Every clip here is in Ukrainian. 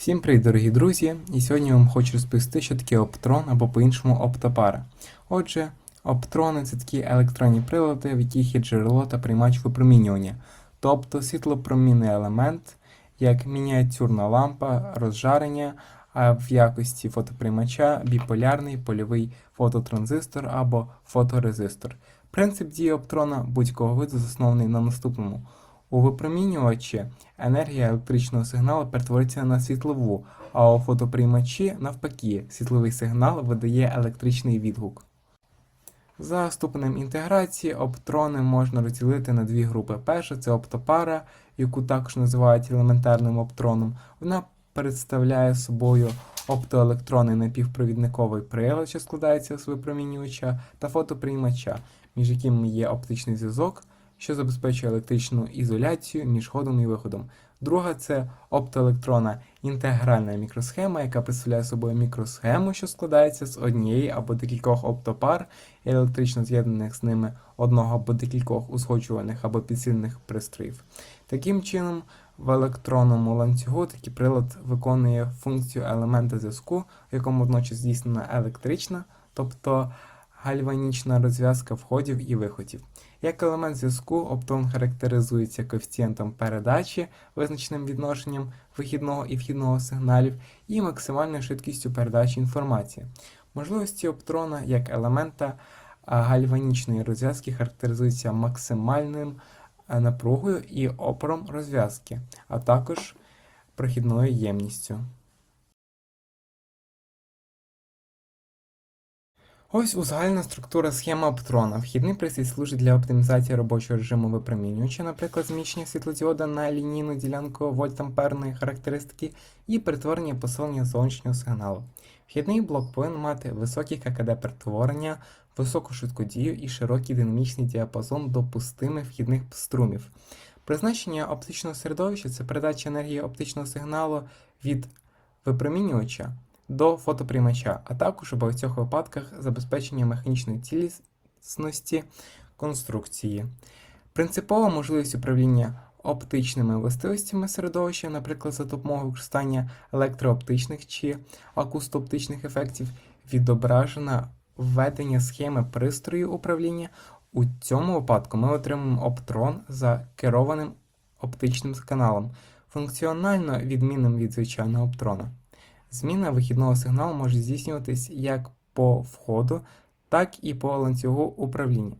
Всім привіт, дорогі друзі! І сьогодні я вам хочу розповісти, що таке оптрон або по-іншому оптопара. Отже, оптрони це такі електронні прилади, в яких є джерело та приймач випромінювання, тобто світлопромінний елемент, як мініатюрна лампа, розжарення, а в якості фотоприймача біполярний польовий фототранзистор або фоторезистор. Принцип дії оптрона будь-якого виду заснований на наступному. У випромінювачі енергія електричного сигналу перетворюється на світлову, а у фотоприймачі навпаки, світловий сигнал видає електричний відгук. За ступенем інтеграції оптрони можна розділити на дві групи. Перша це оптопара, яку також називають елементарним оптроном. Вона представляє собою оптоелектронний напівпровідниковий прилад, що складається з випромінювача та фотоприймача, між якими є оптичний зв'язок, що забезпечує електричну ізоляцію між входом і виходом. Друга це оптоелектронна інтегральна мікросхема, яка представляє собою мікросхему, що складається з однієї або декількох оптопар електрично з'єднаних з ними одного або декількох узгоджуваних або підсилених пристроїв. Таким чином, в електронному ланцюгу такий прилад виконує функцію елемента зв'язку, в якому водночас здійснена електрична, тобто гальванічна розв'язка входів і виходів. Як елемент зв'язку, оптон характеризується коефіцієнтом передачі, визначеним відношенням вихідного і вхідного сигналів, і максимальною швидкістю передачі інформації. Можливості оптрона як елемента гальванічної розв'язки характеризуються максимальним напругою і опором розв'язки, а також прохідною ємністю. Ось узагальна структура схеми оптрона. Вхідний пристрій служить для оптимізації робочого режиму випромінювача, наприклад, зміщення світлодіода на лінійну ділянку вольтамперної характеристики і перетворення посилення зовнішнього сигналу. Вхідний блок повинен мати високий ККД перетворення, високу швидкодію і широкий динамічний діапазон допустимих вхідних струмів. Призначення оптичного середовища це передача енергії оптичного сигналу від випромінювача до фотоприймача, а також у багатьох випадках забезпечення механічної цілісності конструкції. Принципова можливість управління оптичними властивостями середовища, наприклад, за допомогою використання електрооптичних чи акустооптичних ефектів, відображена введення схеми пристрою управління. У цьому випадку ми отримуємо оптрон за керованим оптичним каналом, функціонально відмінним від звичайного оптрона. Зміна вихідного сигналу може здійснюватись як по входу, так і по ланцюгу управління.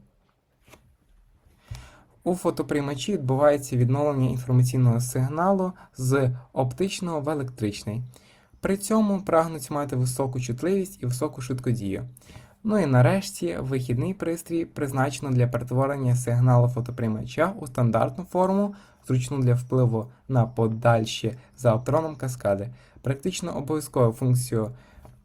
У фотоприймачі відбувається відновлення інформаційного сигналу з оптичного в електричний. При цьому прагнуть мати високу чутливість і високу швидкодію. Ну і нарешті вихідний пристрій призначено для перетворення сигналу фотоприймача у стандартну форму, зручну для впливу на подальші за оптроном каскади. Практично обов'язковою функцією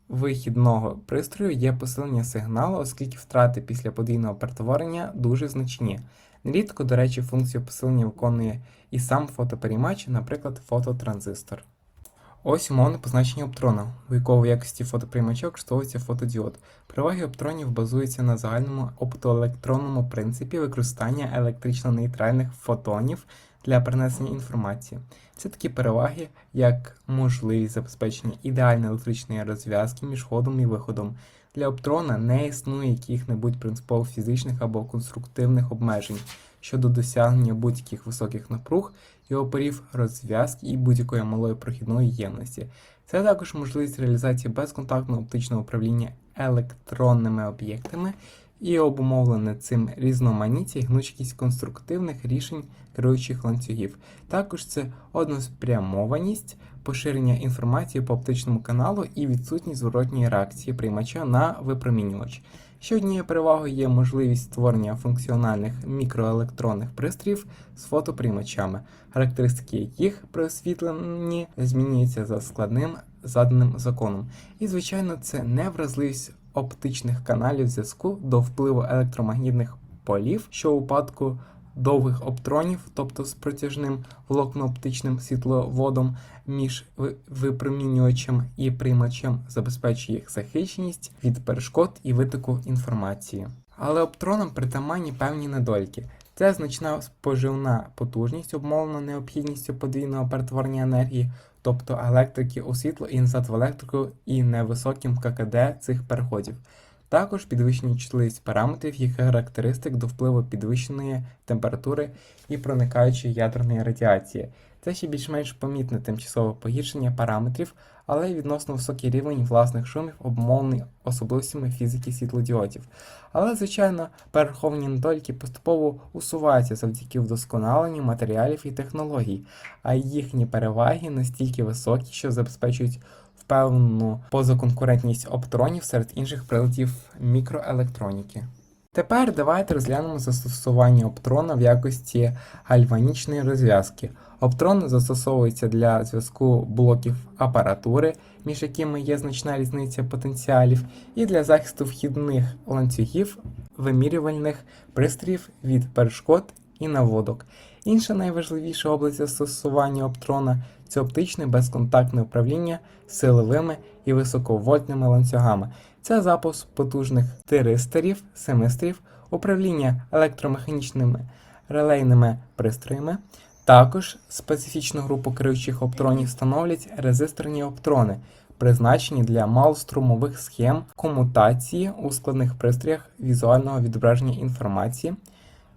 вихідного пристрою є посилення сигналу, оскільки втрати після подвійного перетворення дуже значні. Нерідко, до речі, функцію посилення виконує і сам фотопереймач, наприклад, фототранзистор. Ось умовне позначення оптрона, у якого в якості фотоприймача використовується фотодіод. Переваги оптронів базуються на загальному оптоелектронному принципі використання електрично-нейтральних фотонів для перенесення інформації. Це такі переваги, як можливість забезпечення ідеальної електричної розв'язки між ходом і виходом. Для оптрона не існує яких-небудь принципових фізичних або конструктивних обмежень щодо досягнення будь-яких високих напруг і опорів розв'язки і будь-якої малої прохідної ємності. Це також можливість реалізації безконтактного оптичного управління електронними об'єктами і обумовлене цим різноманіття і гнучкість конструктивних рішень керуючих ланцюгів. Також це односпрямованість, поширення інформації по оптичному каналу і відсутність зворотньої реакції приймача на випромінювач. Ще однією перевагою є можливість створення функціональних мікроелектронних пристроїв з фотоприймачами, характеристики яких при освітленні змінюються за складним заданим законом. І, звичайно, це невразливість оптичних каналів зв'язку до впливу електромагнітних полів, що у випадку довгих оптронів, тобто з протяжним волокнооптичним світловодом між випромінювачем і приймачем забезпечує їх захищеність від перешкод і витоку інформації. Але оптронам притаманні певні недоліки. Це значна споживна потужність, обмовлена необхідністю подвійного перетворення енергії, тобто електрики у світло і назад в електрику і невисоким ККД цих переходів. Також підвищення чутливість параметрів і характеристик до впливу підвищеної температури і проникаючої ядерної радіації. Це ще більш-менш помітне тимчасове погіршення параметрів, але відносно високий рівень власних шумів обумовлений особливостями фізики світлодіодів. Але, звичайно, перераховані недоліки поступово усуваються завдяки вдосконаленню матеріалів і технологій, а їхні переваги настільки високі, що забезпечують впевнену позаконкурентність оптронів серед інших приладів мікроелектроніки. Тепер давайте розглянемо застосування оптрона в якості гальванічної розв'язки. Оптрон застосовується для зв'язку блоків апаратури, між якими є значна різниця потенціалів, і для захисту вхідних ланцюгів вимірювальних пристроїв від перешкод і наводок. Інша найважливіша область застосування оптрона це оптичне безконтактне управління силовими і високовольтними ланцюгами. Це запуск потужних тиристорів, семистрів, управління електромеханічними релейними пристроями. Також специфічну групу керуючих оптронів становлять резисторні оптрони, призначені для малострумових схем комутації у складних пристроях візуального відображення інформації,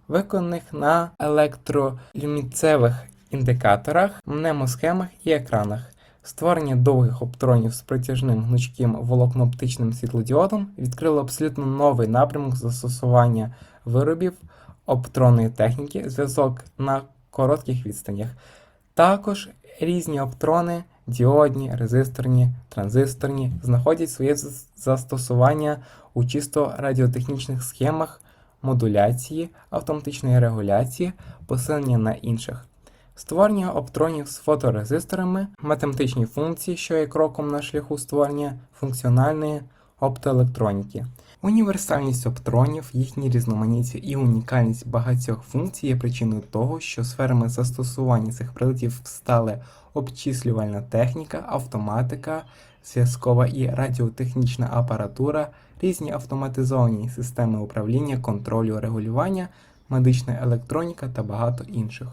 виконаних на електролюміцевих індикаторах, мнемосхемах і екранах. Створення довгих оптронів з притяжним гнучким волокнооптичним світлодіодом відкрило абсолютно новий напрямок застосування виробів оптронної техніки, зв'язок на коротких відстанях. Також різні оптрони, діодні, резисторні, транзисторні знаходять своє застосування у чисто радіотехнічних схемах модуляції, автоматичної регуляції, посилення на інших. Створення оптронів з фоторезисторами, математичні функції, що є кроком на шляху створення функціональної оптоелектроніки. Універсальність оптронів, їхні різноманіття і унікальність багатьох функцій є причиною того, що сферами застосування цих приладів стали обчислювальна техніка, автоматика, зв'язкова і радіотехнічна апаратура, різні автоматизовані системи управління, контролю, регулювання, медична електроніка та багато інших.